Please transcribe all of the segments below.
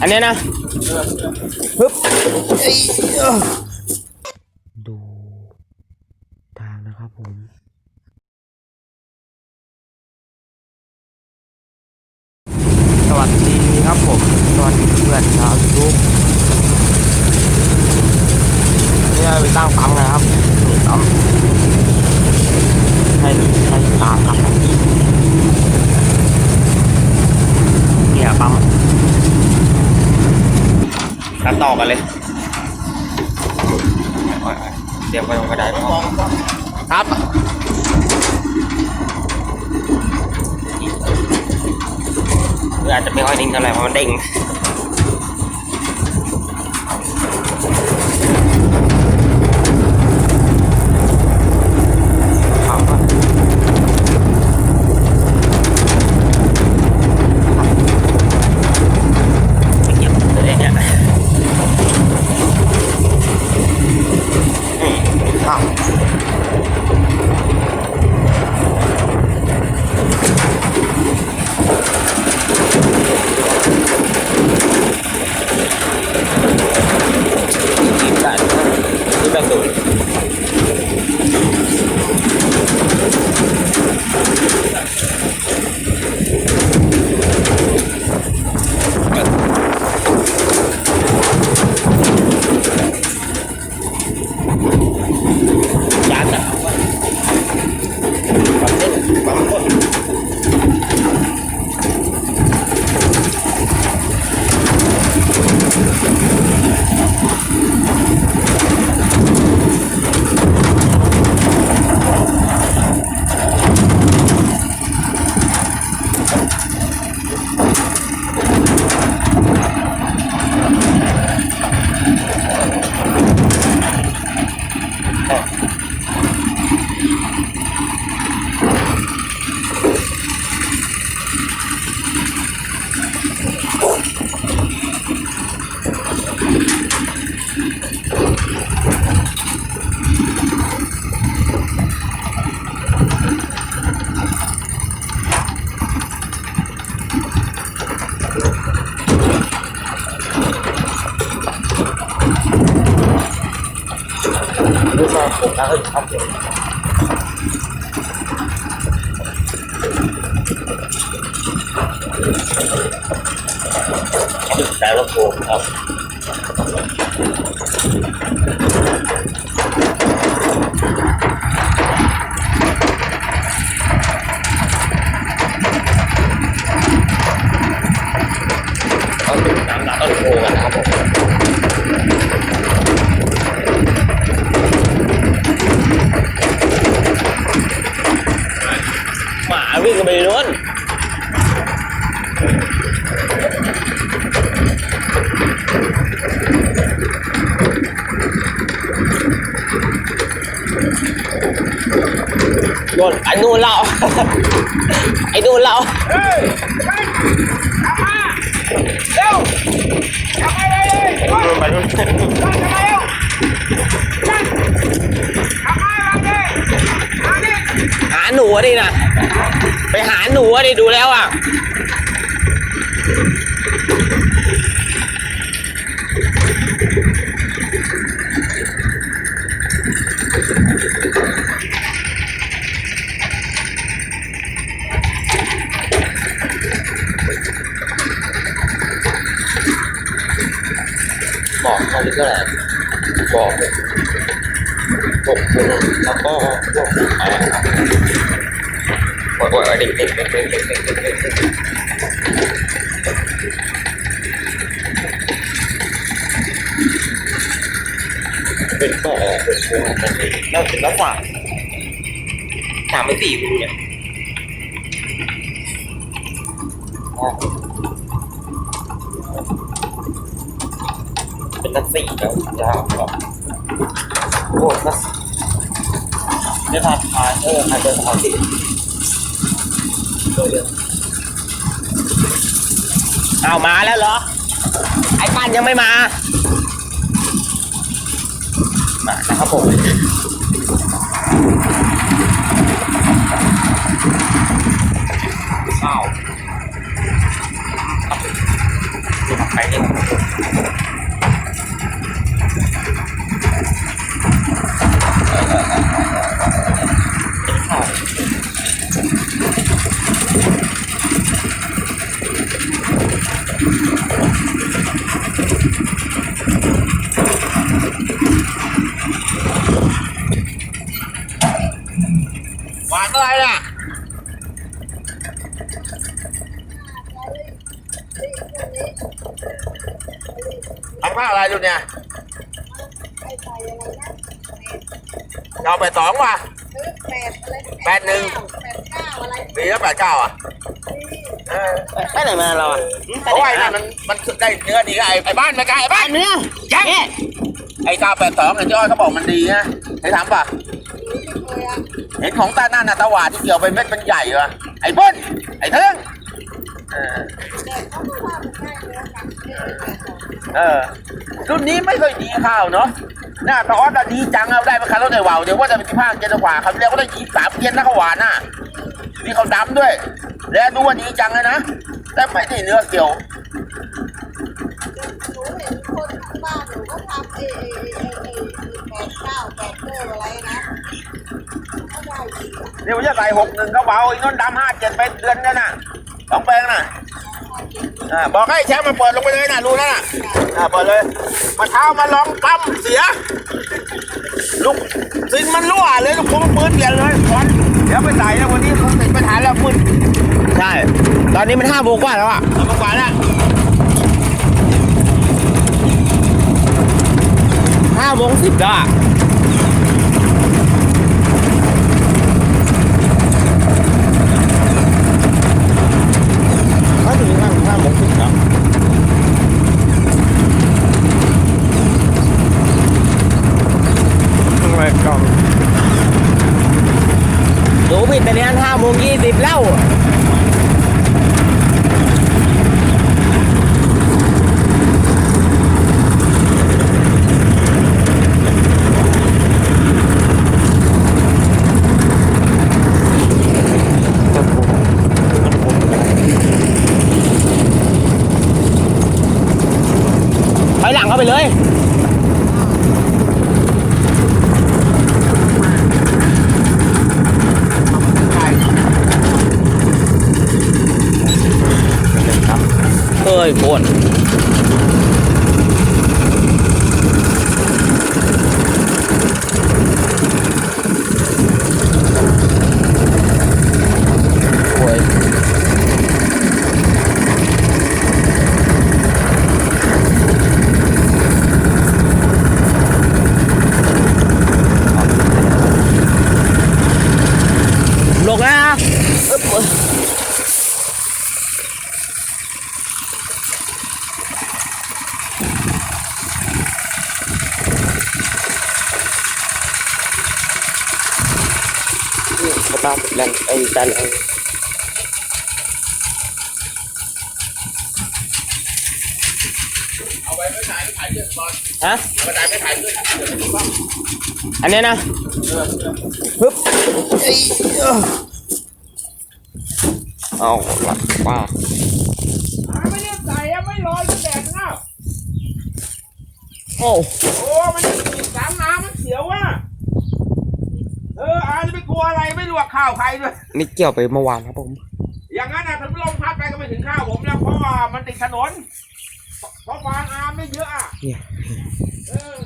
Ano yan ah? Hup! Ay! Oh. ตัดต่อกันเลยเตรียมไปลงกระไดครับหรืออาจจะไม่ค่อยนิ่งเท่าไหร่เพราะมันเด้ง 二十八九。来了，我啊。 อ้นู่นเราไอ้นู่นเราเฮ้ยเร็วทำไมเลยไปนู่นไปนู่นทำไมเร็วทำไมมาดิมาดิหาหนูอะดินะไปหาหนูอะดิดูแล้วอะ บอกเขาเรียกว่าบอกหกโมแล้วก็พวกอ่โอ้ยโอ้ยเด็กเด็กเด็กเด็กเด็กเด็กเด็กเป็นก็เป็นพวกนั้นเองแล้วถึงแล้วกว่าสามไปสี่คุณเนี่ยอ๋อ เป็นนักสี่แล้วยาวแบบโอ้นักได้ทานทานเออทานเดินทางสี่เดินเอามาแล้วเหรอ ไอ้ปั้นยังไม่มา มานะครับผมข้าวนี่หว เอาไปสองว่ะแปดหนึ่งปีแล้วแปดเก้าอะเออไปไหนมาเราอะเพราะว่าไอ้นั่นมันมันได้เนื้อดีไอ้ไอ้บ้านไม่กล้าไอ้บ้านเนื้อยังไอ้เก้าแปดสองไอ้ที่อ้อยเขาบอกมันดีนะให้ทำป่ะเห็นของตาหน้านาตาหวานที่เกี่ยวไปเม็ดมันใหญ่ว่ะไอ้เบิ้ลไอ้เทิงเออเออรุ่นนี้ไม่ค่อยดีข้าวเนาะ หน้าตออสดีจังเอาได้มาคันรถในว่าวเดี๋ยวว่าจะเป็นที่ภาคเจนกว่าเขาเรียกว่าได้ยี่สามเกียนนะเขาหวานน่ะมีเขาดำด้วย แล้วดูว่าดีจังเลยนะแต่ไม่ได้เนื้อเกี่ยวหนูเห็นคนข้างบ้านหนูก็ทำไอ้ไอ้ไอ้ไอ้แปดเก้าแปดเก้าอะไรนะก็ได้อีก เดี๋ยวจะใส่หกหนึ่งเขาเบาอีกน้นดำห้าเจ็ดไปเดือนกันน่ะสองแปลงน่ะ อ่าบอกให้แชมป์มาเปิดลงไปเลยนะรู้แล้วน่ะอ่าเปิดเลยมาเท้ามาลองปั๊มเสีย ลูกซินมันรั่วเลยลูกผมปืนเปลี่ยนเลยก่อนเดี๋ยวไปใส่แล้ววันนี้คงติดปัญหาแล้วมึนใช่ ตอนนี้มันห้าโมงกว่าแล้วอะเอามากว่าแล้วห้าโมงสิบแล้วอะเขาถึงห้าห้าโมงสิบแล้วทำไมกล่องดูผิดแต่เนี้ยห้าโมงยี่สิบแล้วถอยหลังเข้าไปเลย เอ้ย คนโอ้ยลงแล้วนะอึ๊บ เขาตามแรงไอ้ดันไอ้เอาไว้ไม่ถ่ายไม่ถ่ายเรื่องก่อนฮะเอาไปถ่ายไม่ถ่ายเรื่องอันเนี้ยนะฮึบเอ้ยเอ้อเอาหลักป้าหาไม่ได้ใส่อะไม่ลอยก็แดดเนาะโอ้โอ้มันติดสามน้ำมันเสียวว่ะเอออา จะไปกลัวอะไรไม่ลวกข้าวใครด้วยนี่เกี่ยวไปเมื่อวานครับผม อย่างนั้นนะถึงลมพัดไปก็ไม่ถึงข้าวผมแล้วเพราะว่ามันติดถนน เพราะฟางอาไม่เยอะอะเนี่ย เออ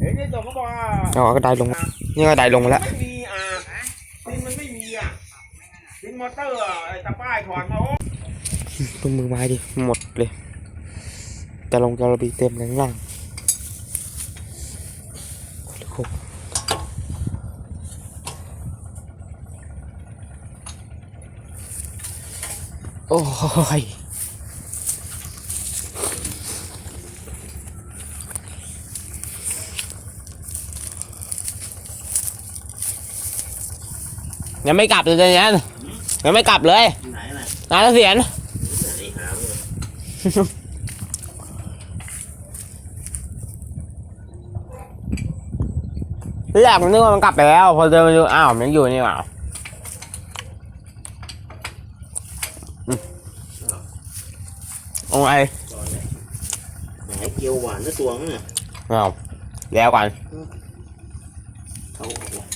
เห็นในตัวเขาบอกว่าเอากระไดลง นี่กระไดลงมาแล้ว ไม่มีอะดินมันไม่มีอะดินมอเตอร์อะไอ้ตะป้ายถอนมาโอ้ตุ้มมือไม้ดิหมดเลยจะลงจะระบีเต็มเลยข้างล่างโอ้โห โอ้ยยังไม่กลับเลยเนี่ยยังไม่กลับเลยนายเสียนแรกผมนึกว่ามันกลับไปแล้ว พอเดินมาดูอ้าวมันยังอยู่นี่หว่า อืมโอ้เอาไงไหนเกียวหวานนะตัวมั้งน่ะเอาแล้วกันเขาออกว่ะ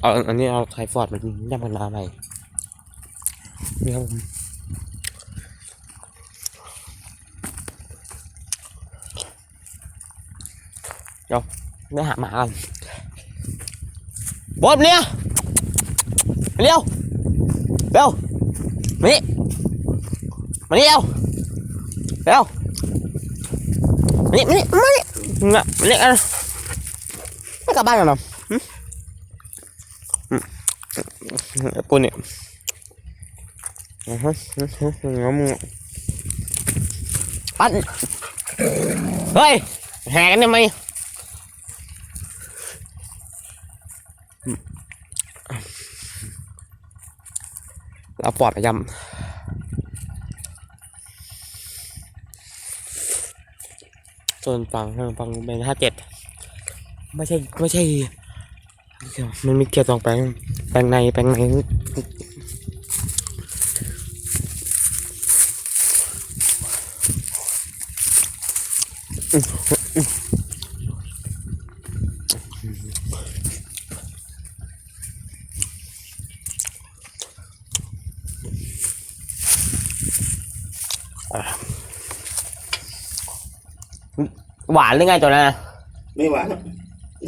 เอาอันนี้เอาไทฟอร์ดมันย่ำมันมาใหม่นี่ครับผมเดี๋ยวไม่หาหมากันบอสเนี่ยมา เร็วเร็วมานี่มานี่เร็วเร็วมานี่มานี่มานี่มานี่กันไม่กลับบ้านกันเหรอปุ่นเนี่ยอือฮึอือฮึงมปั้นเฮ้ยแหกกันทำไม เราปลอดประจำส่วนฝั่งฝั่งเป็นห้าเจ็ดไม่ใช่ไม่ใช่มันมีเกียร์สองแปลงแปลงในแปลงใน หวานหรือไงตัวนั้นน่ะไม่หวานหรอก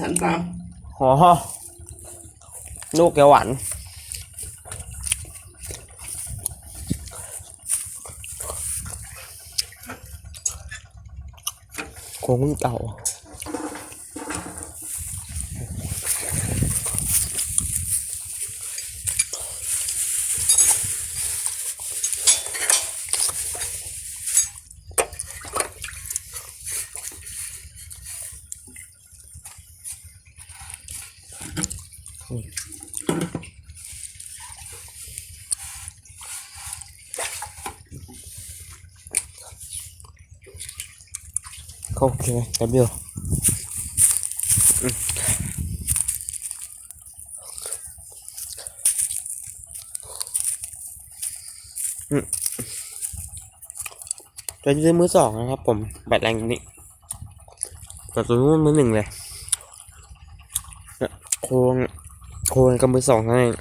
หันตามอ๋อลูกแกหวานคงเก่า โอเคแป๊บเดียวอืมอืมจะซื้อมือสองนะครับ ผมแบตแรงนี้แต่ตัวนู้นมือหนึ่งเลยโครง โครงกับมือสองนั่นเอง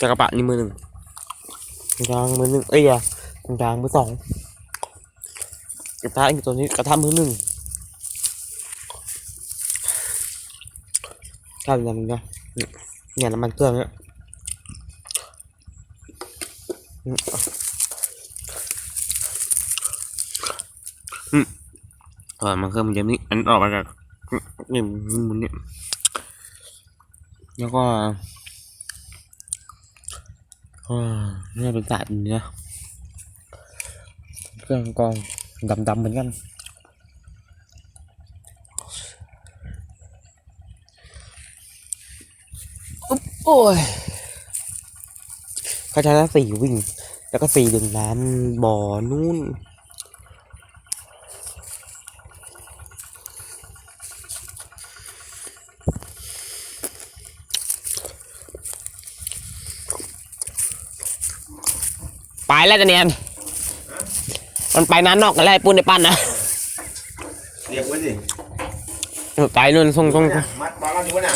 จักรบะนี่มือหนึ่งยางมือหนึ่งเอ้ยยางยางมือสองกระทะอีกตัวนี้กระทะมือหนึ่งข้าวน้ำมันก็เนี่ยน้ำมันเครื่องเนี่ยอืมอืมเออมันเครื่องมันเยอะนี่อันออกมาจากนี่มันเนี่ย แล้วก็อ่าเนี่ยเป็นสายแบบนี้นะเครื่องกองดำๆเหมือนกันอุ๊บโอ้ยเขาใช้ทั้งสี่วิ่ง แล้วก็สี่ดึงน้ำบ่อนู่น ไปแล้วจะเนียนมันไปน้ำนอกกันแล้วไอ้ปุ้นในปั้นนะเรียกไว้สิไปนู่นส่งส่งมัดปลาเราอยู่วะน่ะ